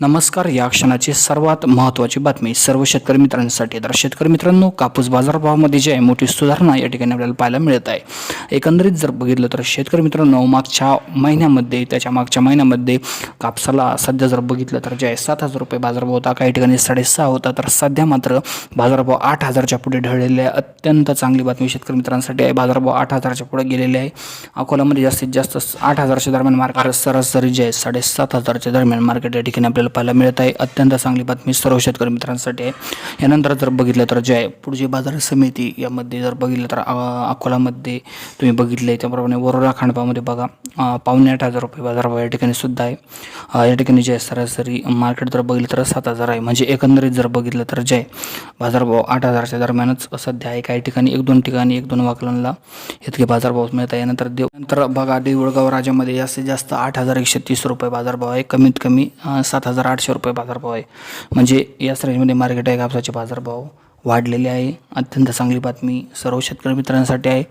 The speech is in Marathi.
नमस्कार या क्षणाची सर्वात महत्त्वाची बातमी सर्व शेतकरी मित्रांसाठी. तर शेतकरी मित्रांनो कापूस बाजारभावामध्ये जी आहे मोठी सुधारणा या ठिकाणी आपल्याला पाहायला मिळत आहे. एकंदरीत जर बघितलं तर शेतकरी मित्रांनो मागच्या महिन्यामध्ये त्याच्या मागच्या महिन्यामध्ये कापसाला सध्या जर बघितलं तर जे आहे सात हजार रुपये बाजारभाव होता. काही ठिकाणी साडेसहा होता. तर सध्या मात्र बाजारभाव आठ हजारच्या पुढे ढळलेले आहे. अत्यंत चांगली बातमी शेतकरी मित्रांसाठी आहे. बाजारभाव आठ हजारच्या पुढे गेलेले आहे. अकोल्यामध्ये जास्तीत जास्त आठ हजारच्या दरम्यान मार्केट सरासरी जे आहे साडेसात हजारच्या दरम्यान मार्केट या ठिकाणी आपल्याला पाहायला मिळत आहे. अत्यंत चांगली बातमी सर्व शेतकरी मित्रांसाठी आहे. यानंतर जर बघितलं तर जे आहे पुढची बाजार समिती यामध्ये जर बघितलं तर अकोलामध्ये तुम्ही बघितले त्याप्रमाणे वरोरा खांडपामध्ये बघा पावणे आठ हजार रुपये बाजारभाव या ठिकाणी सुद्धा आहे. या ठिकाणी जे आहे सरासरी मार्केट जर बघितलं तर सात हजार आहे. म्हणजे एकंदरीत जर बघितलं तर जे बाजारभाव आठ हजारच्या दरम्यानच सध्या आहे. काही ठिकाणी एक दोन ठिकाणी एक दोन वाकलांना इतके बाजारभाव मिळत आहे. नंतर देव नंतर बघा देऊळगाव राजामध्ये जास्तीत जास्त आठ हजार एकशे तीस रुपये बाजारभाव आहे. कमीत कमी सात हजार हजार आठशे रुपये बाजारभाव आहे. म्हणजे याच रेंजमध्ये मार्केट आहे कापसाचे बाजारभाव वाढलेले आहे. अत्यंत चांगली बातमी सर्व शेतकरी मित्रांसाठी आहे.